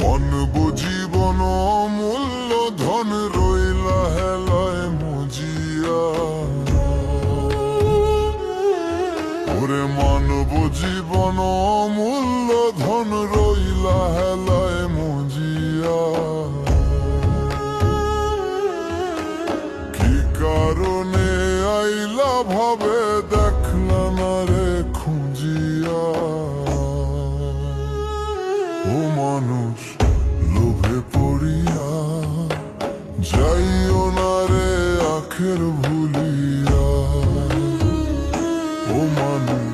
মানব জীবন মূল্য ধন রইলা হেলায় মজিয়া। ওরে মানব জীবন অমূল্য ভুলিয়া ও মানুষ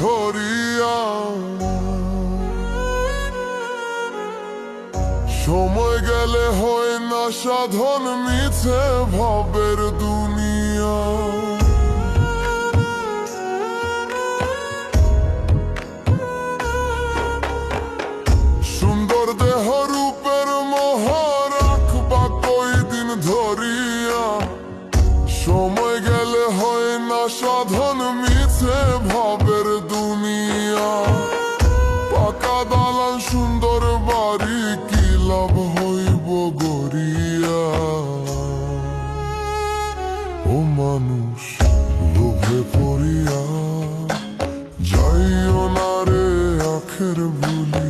ধরিয়া সময় গেলে হয় না সাধন মিছে ভবের আখের ভুলিয়া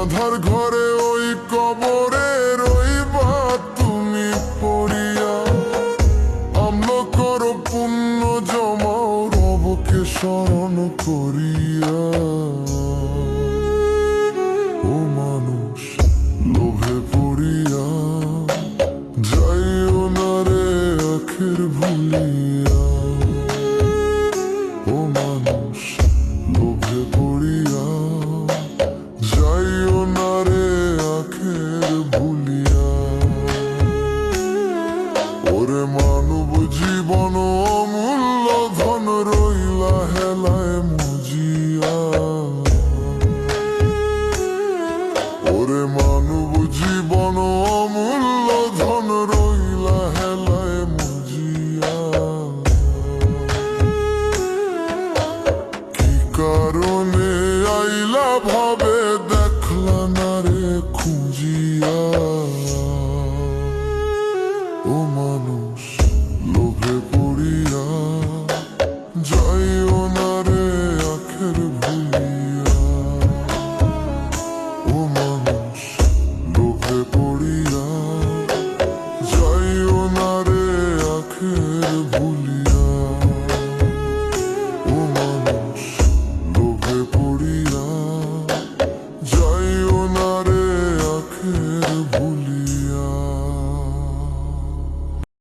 আধার ঘরে ওই কবরে রইবা তুমি পড়িয়া। অম্ল করো পুণ্য জমাও রবকে স্মরণ করিয়া। পড়িয়া, যাইও হেলায় মুজিয়া ওরে মানব জীবন অমূল্য ধন রইলা হেলায় মুজিয়া। কি কারণে আইলা ভাবে